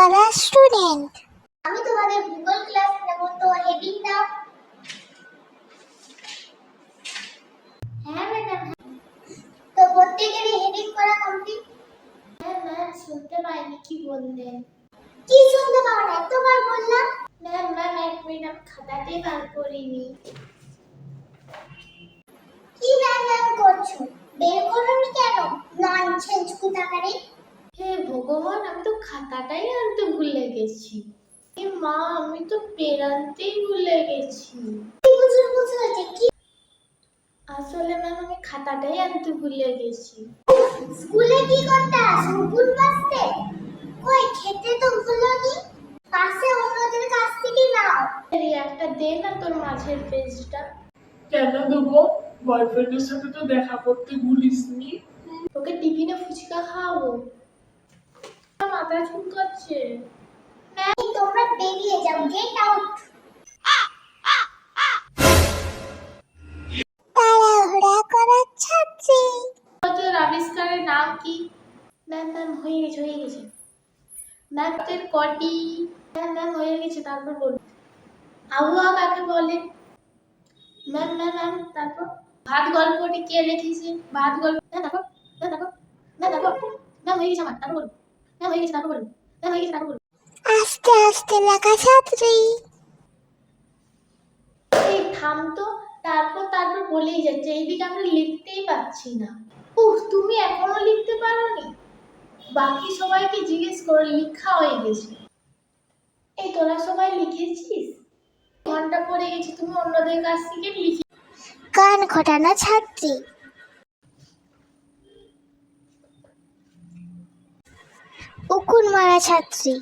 করা স্টুডেন্ট আমি তোমাদের গুগল ক্লাস নেব, তো হেডিং দাও। হ্যাঁ ম্যাডাম তো প্রত্যেকেরই হেডিং করা কমপ্লিট হ্যাঁ ম্যাম শুনতে পাইনি, কি বললেন? কি শুনতে পাও না? এতবার বললাম। ম্যাম ম্যাম এক মিনিট আমি খাতাতেই বার করিনি। কি ম্যাম করছ? বের করোনি কেন? ননসেন্স কুতাকারে। হে ভগবান আমি তো খাতাটাই আনতে ভুলে গেছি। এ মা আমি তো পেন আনতেই ভুলে গেছি। আসলে ম্যাম আমি খাতাটাই আনতে ভুলে গেছি। স্কুলে কি করতে আসো? বাসতে কই খেতে তো ভুলোনি পাশে অন্যদের কাছ থেকে নাও। এই একটা দে না তোর মাঝের পেজটা। কেন দেবো? বয়ফ্রেন্ডের সাথে তো দেখা করতে ভুলিসনি। তোকে টিফিনে ফুচকা মাথা চুলকাচ্ছে এই তোমরা বেরিয়ে যাও গেট আউট। তাড়াহুড়া করা ছাত্রী তোর আবিষ্কারের নাম কি? ম্যাম ম্যাম হয়ে গেছে হয়ে গেছে। ম্যাম তোর কটি? ম্যাম ম্যাম হয়ে গেছে তারপর বলুন। আবহাওয়া কাকে বলে? ম্যাম ম্যাম ম্যাম তারপর? ভাত গল্পটি কে লিখেছে? ভাত গল্প ম্যাম তারপর ম্যাম তারপর ম্যাম তারপর ম্যাম হয়ে গেছে আমার তারপর বলুন। হয়ে গেছে তারপর বলুন। ম্যাম হয়ে গেছে তারপর বলুন। আস্তে আস্তে লেখা ছাত্রী। এই থাম তো তারপর তারপর বলেই যাচ্ছে এইদিকে আমরা লিখতেই পাচ্ছি না। উহ তুমি এখনও লিখতে পারোনি? বাকি সবাইকে জিজ্ঞেস করে লেখা হয়ে গেছে। এই তোরা সবাই লিখেছিস? ঘণ্টা পড়ে গেছে তুমি অন্যদের কাছ থেকে লিখে কান ঘটানো ছাত্রী। উকুন মারা ছাত্রী।